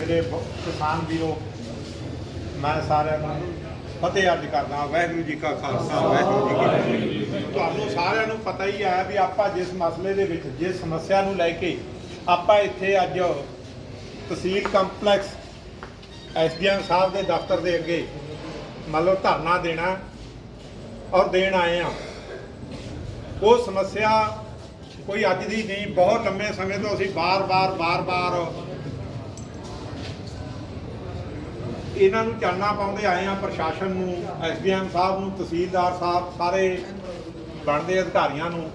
ਮੇਰੇ ਕਿਸਾਨ ਵੀਰੋ, ਮੈਂ ਸਾਰਿਆਂ ਨੂੰ ਫਤਿਹ ਅੱਜ ਕਰਦਾ ਵਾਹਿਗੁਰੂ ਜੀ ਕਾ ਖਾਲਸਾ, ਵਾਹਿਗੁਰੂ ਜੀ ਕੀ ਫਤਿਹ। ਤੁਹਾਨੂੰ ਸਾਰਿਆਂ ਨੂੰ ਪਤਾ ਹੀ ਹੈ ਵੀ ਆਪਾਂ ਜਿਸ ਮਸਲੇ ਦੇ ਵਿੱਚ, ਜਿਸ ਸਮੱਸਿਆ ਨੂੰ ਲੈ ਕੇ ਆਪਾਂ ਇੱਥੇ ਅੱਜ ਤਹਿਸੀਲ ਕੰਪਲੈਕਸ ਐਸਡੀਐਮ ਸਾਹਿਬ ਦੇ ਦਫ਼ਤਰ ਦੇ ਅੱਗੇ ਮਤਲਬ ਧਰਨਾ ਦੇਣਾ ਔਰ ਦੇਣ ਆਏ ਆ ਉਹ ਸਮੱਸਿਆ ਕੋਈ ਅੱਜ ਦੀ ਨਹੀਂ, ਬਹੁਤ ਲੰਮੇ ਸਮੇਂ ਤੋਂ ਅਸੀਂ ਬਾਰ-ਬਾਰ ਬਾਰ-ਬਾਰ ਇਹਨਾਂ ਨੂੰ ਚਾਨਣਾ ਪਾਉਂਦੇ ਆਏ ਆ, ਪ੍ਰਸ਼ਾਸਨ ਨੂੰ, ਐਸਡੀਐਮ ਸਾਹਿਬ ਨੂੰ, ਤਹਿਸੀਲਦਾਰ ਸਾਹਿਬ, ਸਾਰੇ ਬਣਦੇ ਅਧਿਕਾਰੀਆਂ ਨੂੰ,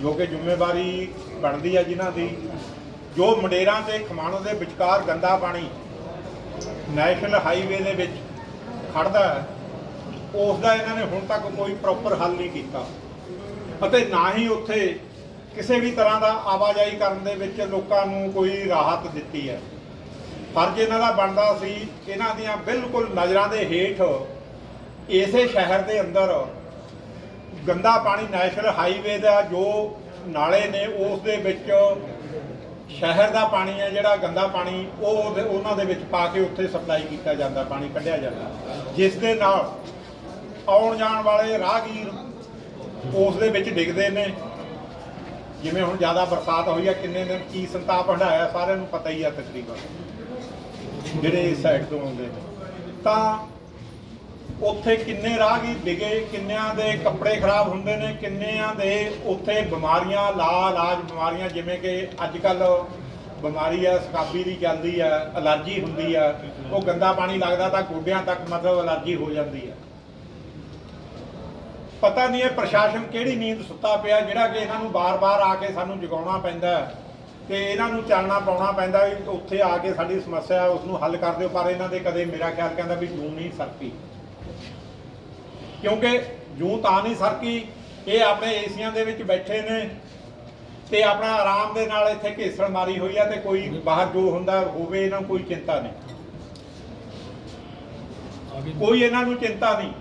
ਜੋ ਕਿ ਜ਼ਿੰਮੇਵਾਰੀ ਬਣਦੀ ਹੈ ਜਿਨ੍ਹਾਂ ਦੀ, ਜੋ ਮੰਡੇਰਾਂ ਤੇ ਖਮਾਣੋ ਦੇ ਵਿਚਕਾਰ ਗੰਦਾ ਪਾਣੀ ਨੈਸ਼ਨਲ ਹਾਈਵੇ ਦੇ ਵਿੱਚ ਖੜਦਾ ਹੈ ਉਸ ਦਾ ਇਹਨਾਂ ਨੇ ਹੁਣ ਤੱਕ ਕੋਈ ਪ੍ਰੋਪਰ ਹੱਲ ਨਹੀਂ ਕੀਤਾ। ਅਤੇ ਨਾ ਹੀ ਉੱਥੇ ਕਿਸੇ ਵੀ ਤਰ੍ਹਾਂ ਦਾ ਆਵਾਜਾਈ ਕਰਨ ਦੇ ਵਿੱਚ ਲੋਕਾਂ ਨੂੰ ਕੋਈ ਰਾਹਤ ਦਿੱਤੀ ਹੈ। ਫਰਜ਼ ਇਹਨਾਂ ਦਾ ਬਣਦਾ ਸੀ, ਇਹਨਾਂ ਦੀਆਂ ਬਿਲਕੁਲ ਨਜ਼ਰਾਂ ਦੇ ਹੇਠ, ਇਸੇ ਸ਼ਹਿਰ ਦੇ ਅੰਦਰ ਗੰਦਾ ਪਾਣੀ ਨੈਸ਼ਨਲ ਹਾਈਵੇ ਦਾ ਜੋ ਨਾਲੇ ਨੇ, ਉਸ ਦੇ ਵਿੱਚ ਸ਼ਹਿਰ ਦਾ ਪਾਣੀ ਹੈ, ਜਿਹੜਾ ਗੰਦਾ ਪਾਣੀ, ਉਹ ਉਹਨਾਂ ਦੇ ਵਿੱਚ ਪਾ ਕੇ ਉੱਥੇ ਸਪਲਾਈ ਕੀਤਾ ਜਾਂਦਾ, ਪਾਣੀ ਕੱਢਿਆ ਜਾਂਦਾ। ਜਿਸ ਦੇ ਨਾਲ ਆਉਣ ਜਾਣ ਵਾਲੇ ਰਾਹਗੀਰ ਉਸ ਦੇ ਵਿੱਚ ਡਿੱਗਦੇ ਨੇ। ਜਿਵੇਂ ਹੁਣ ਜ਼ਿਆਦਾ ਬਰਸਾਤ ਹੋਈ ਹੈ, ਕਿੰਨੇ ਦਿਨ ਕੀ ਸੰਤਾਪ ਹੰਢਾਇਆ ਸਾਰਿਆਂ ਨੂੰ ਪਤਾ ਹੀ ਆ ਤਕਰੀਬਨ। ਜਿਹੜੇ ਇਸ ਸਾਈਡ ਤੋਂ ਆਉਂਦੇ ਨੇ। ਤਾਂ ਉੱਥੇ ਕਿੰਨੇ ਰਾਹਗੀਰ ਡਿਗੇ, ਕਿੰਨਿਆਂ ਦੇ ਕੱਪੜੇ ਖਰਾਬ ਹੁੰਦੇ ਨੇ, ਕਿੰਨਿਆਂ ਦੇ ਉੱਥੇ ਬਿਮਾਰੀਆਂ ਲਾ ਇਲਾਜ ਬਿਮਾਰੀਆਂ, ਜਿਵੇਂ ਕਿ ਅੱਜ ਕੱਲ ਬਿਮਾਰੀ ਆ ਸਕਾਬੀ ਦੀ ਚੱਲਦੀ ਆ, ਅਲਰਜੀ ਹੁੰਦੀ ਆ। ਉਹ ਗੰਦਾ ਪਾਣੀ ਲੱਗਦਾ ਤਾਂ ਗੋਡਿਆਂ ਤੱਕ ਮਤਲਬ ਅਲਰਜੀ ਹੋ ਜਾਂਦੀ ਆ। ਪਤਾ ਨਹੀਂ ਇਹ ਪ੍ਰਸ਼ਾਸਨ ਕਿਹੜੀ ਨੀਂਦ ਸੁੱਤਾ ਪਿਆ, ਜਿਹੜਾ ਕਿ ਇਹਨਾਂ ਨੂੰ ਬਾਰ-ਬਾਰ ਆ ਕੇ ਸਾਨੂੰ ਜਗਾਉਣਾ ਪੈਂਦਾ। ਤੇ ਇਹਨਾਂ ਨੂੰ ਚਾਨਣਾ ਪਾਉਣਾ ਪੈਂਦਾ ਵੀ ਉੱਥੇ ਆ ਕੇ ਸਾਡੀ ਸਮੱਸਿਆ ਉਸ ਨੂੰ ਹੱਲ ਕਰ ਦਿਓ, ਪਰ ਇਹਨਾਂ ਦੇ ਕਦੇ ਮੇਰਾ ਖਿਆਲ ਕਹਿੰਦਾ ਵੀ ਜੂੰ ਨਹੀਂ ਸਰਕੀ। ਕਿਉਂਕਿ ਜੂੰ ਤਾਂ ਨਹੀਂ ਸਰਕੀ, ਇਹ ਆਪਣੇ ਏਸੀਆਂ ਦੇ ਵਿੱਚ ਬੈਠੇ ਨੇ ਤੇ ਆਪਣਾ ਆਰਾਮ ਦੇ ਨਾਲ ਇੱਥੇ ਘੇਸਣ ਮਾਰੀ ਹੋਈ ਆ ਤੇ ਕੋਈ ਬਾਹਰ ਜੋ ਹੁੰਦਾ ਹੋਵੇ, ਇਹਨਾਂ ਨੂੰ ਕੋਈ ਚਿੰਤਾ ਨਹੀਂ। ਕੋਈ ਇਹਨਾਂ ਨੂੰ ਚਿੰਤਾ ਨਹੀਂ।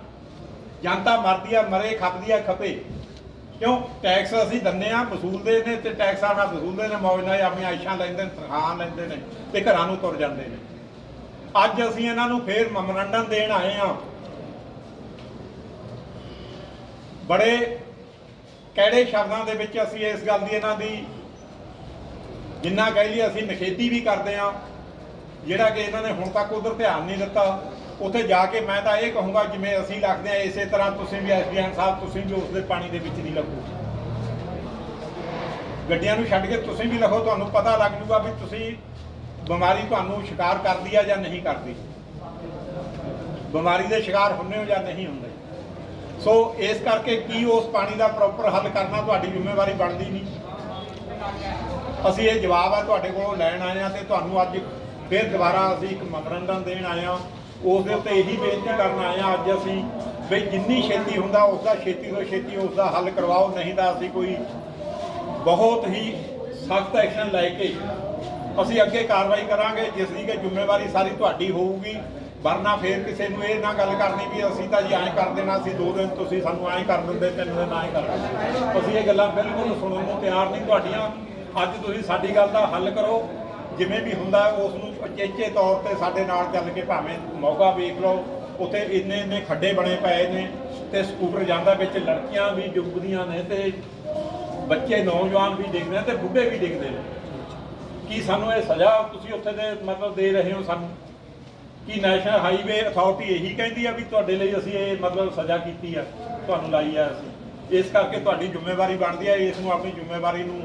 ਜਨਤਾ ਮਰਦੀ ਆ, ਮਰੇ, ਖਪਦੀ ਆ, ਖਪੇ। ਕਿਉਂ? ਟੈਕਸ ਅਸੀਂ ਦਿੰਨੇ ਆ ਵਸੂਲਦੇ ਨੇ ਤੇ ਟੈਕਸਾਂ ਨਾਲ ਵਸੂਲਦੇ ਨੇ, ਮੌਜ ਨਾਲ ਆਪਣੀਆਂ ਆਇਸ਼ਾਂ ਲੈਂਦੇ ਨੇ, ਤਨਖਾਹਾਂ ਲੈਂਦੇ ਨੇ ਤੇ ਘਰਾਂ ਨੂੰ ਤੁਰ ਜਾਂਦੇ ਨੇ। ਅੱਜ ਅਸੀਂ ਇਹਨਾਂ ਨੂੰ ਫੇਰ ਮੈਮੋਰੰਡਮ ਦੇਣ ਆਏ ਆ ਬੜੇ ਕਿਹੜੇ ਸ਼ਬਦਾਂ ਦੇ ਵਿੱਚ ਅਸੀਂ ਇਸ ਗੱਲ ਦੀ ਇਹਨਾਂ ਦੀ ਜਿੰਨਾ ਕਹਿ ਲਈ ਅਸੀਂ ਨਿਖੇਧੀ ਵੀ ਕਰਦੇ ਆ ਜਿਹੜਾ ਕਿ ਇਹਨਾਂ ਨੇ ਹੁਣ ਤੱਕ ਉਧਰ ਧਿਆਨ ਨਹੀਂ ਦਿੱਤਾ। ਉੱਥੇ ਜਾ ਕੇ ਮੈਂ ਤਾਂ ਇਹ ਕਹੂੰਗਾ ਜਿਵੇਂ ਅਸੀਂ ਲੱਗਦੇ ਆ ਇਸੇ ਤਰ੍ਹਾਂ ਤੁਸੀਂ ਵੀ ਐਸਡੀਐਮ ਸਾਹਿਬ, ਤੁਸੀਂ ਵੀ ਉਸ ਦੇ ਪਾਣੀ ਦੇ ਵਿੱਚ ਨਹੀਂ ਲੱਗੋ। ਗੱਡੀਆਂ ਨੂੰ ਛੱਡ ਕੇ ਤੁਸੀਂ ਵੀ ਲਖੋ ਤੁਹਾਨੂੰ ਪਤਾ ਲੱਗ ਜੂਗਾ ਵੀ ਤੁਸੀਂ ਬਿਮਾਰੀ ਤੁਹਾਨੂੰ ਸ਼ਿਕਾਰ ਕਰਦੀ ਆ ਜਾਂ ਨਹੀਂ ਕਰਦੀ। ਬਿਮਾਰੀ ਦੇ ਸ਼ਿਕਾਰ ਹੁੰਦੇ ਹੋ ਜਾਂ ਨਹੀਂ ਹੁੰਦੇ। ਸੋ ਇਸ ਕਰਕੇ ਕੀ ਉਸ ਪਾਣੀ ਦਾ ਪ੍ਰੋਪਰ ਹੱਲ ਕਰਨਾ ਤੁਹਾਡੀ ਜ਼ਿੰਮੇਵਾਰੀ ਬਣਦੀ ਨਹੀਂ। ਅਸੀਂ ਇਹ ਜਵਾਬ ਆ ਤੁਹਾਡੇ ਕੋਲੋਂ ਲੈਣ ਆਏ ਆ ਤੇ ਤੁਹਾਨੂੰ ਅੱਜ ਫਿਰ ਦੁਬਾਰਾ ਅਸੀਂ ਇੱਕ ਮਨੋਰੰਜਨ ਦੇਣ ਆਏ ਆ ਉਸ ਦੇ ਉੱਤੇ ਇਹੀ ਬੇਨਤੀ ਕਰਨ ਆਏ ਆ ਅੱਜ ਅਸੀਂ ਵੀ ਜਿੰਨੀ ਛੇਤੀ ਹੁੰਦਾ ਉਸ ਦਾ ਛੇਤੀ ਤੋਂ ਛੇਤੀ ਉਸ ਦਾ ਹੱਲ ਕਰਵਾਓ, ਨਹੀਂ ਤਾਂ ਅਸੀਂ ਕੋਈ ਬਹੁਤ ਹੀ ਸਖਤ ਐਕਸ਼ਨ ਲੈ ਕੇ ਅਸੀਂ ਅੱਗੇ ਕਾਰਵਾਈ ਕਰਾਂਗੇ, ਜਿਸ ਦੀ ਕਿ ਜ਼ਿੰਮੇਵਾਰੀ ਸਾਰੀ ਤੁਹਾਡੀ ਹੋਊਗੀ। ਵਰਨਾ ਫੇਰ ਕਿਸੇ ਨੂੰ ਇਹ ਨਾ ਗੱਲ ਕਰਨੀ ਵੀ ਅਸੀਂ ਤਾਂ ਜੀ ਐਂ ਕਰ ਦੇਣਾ ਸੀ ਦੋ ਦਿਨ ਤੁਸੀਂ ਸਾਨੂੰ ਐਂ ਕਰ ਦਿੰਦੇ, ਤਿੰਨ ਦਿਨ ਐਂ ਕਰ ਦਿੰਦੇ। ਅਸੀਂ ਇਹ ਗੱਲਾਂ ਬਿਲਕੁਲ ਸੁਣਨ ਨੂੰ ਤਿਆਰ ਨਹੀਂ, ਤੁਹਾਡੀਆਂ ਅੱਜ ਤੁਸੀਂ ਸਾਡੀ ਗੱਲ ਦਾ ਹੱਲ ਕਰੋ। ਜਿਵੇਂ ਵੀ ਹੁੰਦਾ, ਉਸ ਨੂੰ ਅਚੇਚੇ ਤੌਰ ਤੇ ਸਾਡੇ ਨਾਲ ਚੱਲ ਕੇ ਭਾਵੇਂ ਮੌਕਾ ਵੇਖ ਲਓ, ਉੱਥੇ ਇੰਨੇ ਇੰਨੇ ਖੱਡੇ ਬਣੇ ਪਏ ਨੇ ਤੇ ਸਕੂਟਰ ਜਾਂਦਾ ਵਿੱਚ, ਲੜਕੀਆਂ ਵੀ ਡੁੱਬਦੀਆਂ ਨੇ ਤੇ ਬੱਚੇ, ਨੌਜਵਾਨ ਵੀ ਡਿੱਗਦੇ ਨੇ ਤੇ ਬੁੱਢੇ ਵੀ ਡਿੱਗਦੇ ਨੇ। ਕੀ ਸਾਨੂੰ ਇਹ ਸਜ਼ਾ ਤੁਸੀਂ ਉੱਥੇ ਦੇ ਮਤਲਬ ਦੇ ਰਹੇ ਹੋ ਸਾਨੂੰ? ਕੀ ਨੈਸ਼ਨਲ ਹਾਈਵੇ ਅਥਾਰਟੀ ਇਹੀ ਕਹਿੰਦੀ ਆ ਵੀ ਤੁਹਾਡੇ ਲਈ ਅਸੀਂ ਇਹ ਮਤਲਬ ਸਜ਼ਾ ਕੀਤੀ ਆ, ਤੁਹਾਨੂੰ ਲਾਈ ਆ ਅਸੀਂ? ਇਸ ਕਰਕੇ ਤੁਹਾਡੀ ਜ਼ਿੰਮੇਵਾਰੀ ਬਣਦੀ ਆ, ਇਸ ਨੂੰ ਆਪਣੀ ਜ਼ਿੰਮੇਵਾਰੀ ਨੂੰ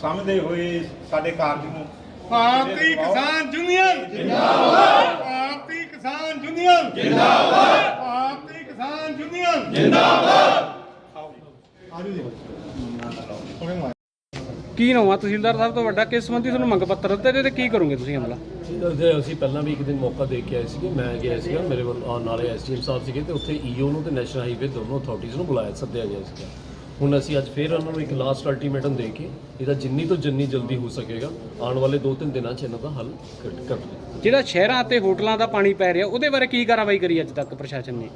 ਸਮਝਦੇ ਹੋਏ ਸਾਡੇ ਕਾਰਜ ਨੂੰ ਭਾਰਤੀ ਕਿਸਾਨ ਯੂਨੀਅਨ ਜਿੰਦਾਬਾਦ। ਭਾਰਤੀ ਕਿਸਾਨ ਯੂਨੀਅਨ ਜਿੰਦਾਬਾਦ। ਭਾਰਤੀ ਕਿਸਾਨ ਯੂਨੀਅਨ ਆਓ ਜੀ ਆਜੋ ਜੀ ਕੀ ਨਾਮ ਆ ਤਹਿਸੀਲਦਾਰ ਸਾਹਿਬ ਤੋਂ ਵੱਡਾ? ਕਿਸ ਸੰਬੰਧੀ ਤੁਹਾਨੂੰ ਮੰਗ ਪੱਤਰ ਦਿੱਤੇ ਤੇ- ਤੇ ਕੀ ਕਰੋਗੇ ਤੁਸੀਂ ਹਮਲਾ? ਤੇ ਅਸੀਂ ਪਹਿਲਾਂ ਵੀ ਇੱਕ ਦਿਨ ਮੌਕਾ ਦੇ ਕੇ ਆਏ ਸੀਗੇ। ਮੈਂ ਗਿਆ ਸੀਗਾ ਮੇਰੇ ਵੱਲ ਆਉਣ ਨਾਲੇ ਐਸਟੀਐਮ ਸਾਹਿਬ ਸੀਗੇ ਤੇ ਉੱਥੇ ਈਓ ਨੂੰ ਤੇ ਨੈਸ਼ਨਲ ਹਾਈਵੇ ਦੋਨੋਂ ਅਥਾਰਟੀਜ਼ ਨੂੰ ਬੁਲਾਇਆ ਸੱਦਿਆ ਗਿਆ ਸੀਗਾ। ਹੁਣ ਅਸੀਂ ਅੱਜ ਫੇਰ ਉਹਨਾਂ ਨੂੰ ਇੱਕ ਲਾਸਟ ਅਲਟੀਮੇਟਮ ਦੇ ਕੇ ਇਹਦਾ ਜਿੰਨੀ ਤੋਂ ਜਿੰਨੀ ਜਲਦੀ ਹੋ ਸਕੇਗਾ ਆਉਣ ਵਾਲੇ 2-3 ਦਿਨਾਂ 'ਚ ਇਹਨਾਂ ਦਾ ਹੱਲ ਕਰ ਕਰ ਜਿਹੜਾ ਸ਼ਹਿਰਾਂ ਅਤੇ ਹੋਟਲਾਂ ਦਾ ਪਾਣੀ ਪੈ ਰਿਹਾ ਉਹਦੇ ਬਾਰੇ ਕੀ ਕਾਰਵਾਈ ਕਰੀ ਅੱਜ ਤੱਕ ਪ੍ਰਸ਼ਾਸਨ ਨੇ?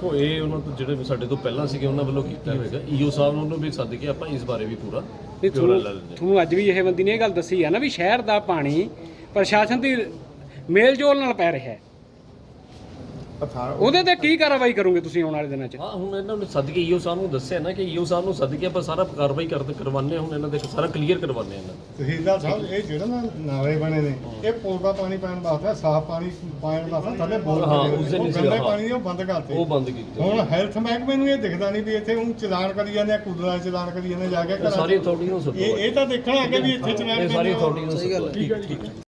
ਕੋ ਇਹ ਉਹਨਾਂ ਤੋਂ ਜਿਹੜੇ ਸਾਡੇ ਤੋਂ ਪਹਿਲਾਂ ਸੀਗੇ ਉਹਨਾਂ ਵੱਲੋਂ ਕੀਤਾ ਹੋਏਗਾ। ਈਓ ਸਾਹਿਬ ਨੂੰ ਵੀ ਸੱਦ ਕੇ ਆਪਾਂ ਇਸ ਬਾਰੇ ਵੀ ਪੂਰਾ ਤੁਹਾਨੂੰ ਅੱਜ ਵੀ ਇਹ ਬੰਦੀ ਨੇ ਇਹ ਗੱਲ ਦੱਸੀ ਆ ਨਾ ਵੀ ਸ਼ਹਿਰ ਦਾ ਪਾਣੀ ਪ੍ਰਸ਼ਾਸਨ ਦੀ ਮੇਲ ਜੋਲ ਨਾਲ ਪੈ ਰਿਹਾ ਹੈ। ਉਹਦੇ ਤੇ ਕੀ ਕਾਰਵਾਈ ਕਰੋਗੇ ਤੁਸੀਂ ਆਉਣ ਵਾਲੇ ਦਿਨਾਂ 'ਚ? ਹਾਂ ਹੁਣ ਇਹਨਾਂ ਨੂੰ ਸੱਦ ਕੇ ਈਓ ਸਾਹਿਬ ਨੂੰ ਦੱਸਿਆ ਨਾ ਕਿ ਈਓ ਸਾਹਿਬ ਨੂੰ ਸੱਦ ਕੇ ਆਪਾਂ ਸਾਰਾ ਕਾਰਵਾਈ ਕਰਦੇ ਕਰਵਾਉਂਦੇ ਹਾਂ ਹੁਣ ਇਹਨਾਂ ਦੇ ਸਾਰਾ ਕਲੀਅਰ ਕਰਵਾਉਂਦੇ ਹਾਂ ਇਹਨਾਂ ਦਾ ਤਹਿਸੀਲਦਾਰ ਸਾਹਿਬ ਇਹ ਜਿਹੜਾ ਨਾ ਨਾਲੇ ਬਣੇ ਨੇ ਇਹ ਪੁਲ ਦਾ ਪਾਣੀ ਪੈਣ ਵਾਸਤੇ ਸਾਫ਼ ਪਾਣੀ ਪਾਣ ਵਾਸਤੇ ਥੱਲੇ ਬੋਰ ਹਾਂ, ਬਣੇ ਨੇ। ਉਸ ਦਿਨ ਉਹ ਸੀਗਾ, ਪਾਣੀ ਉਹ ਬੰਦ ਕਰਤੇ। ਉਹ ਬੰਦ ਕੀਤੀ। ਹੁਣ ਹੈਲਥ ਮਹਿਕਮੇ ਨੂੰ ਇਹ ਦਿਖਦਾ ਨਹੀਂ ਵੀ ਇੱਥੇ ਉਹ ਚਲਾਨ ਕਰੀ ਜਾਂਦੇ ਆ ਕੁਦਰਾਂ ਚਲਾਨ ਕਰੀ ਜਾਂਦੇ ਜਾ ਕੇ ਇਹ ਘਰਾਂ 'ਚ। ਸਾਰੀ ਅਥਾਰਟੀ ਨੂੰ ਸੱਦੋ ਇਹ ਇਹ ਤਾਂ ਦੇਖਣਾ ਅੱਗੇ ਵੀ ਇੱਥੇ ਚਲਾਨ ਇਹ ਸਾਰੀ ਕਿੰਨੇ ਆ। ਅਥਾਰਟੀ ਨੂੰ ਸੱਦੋ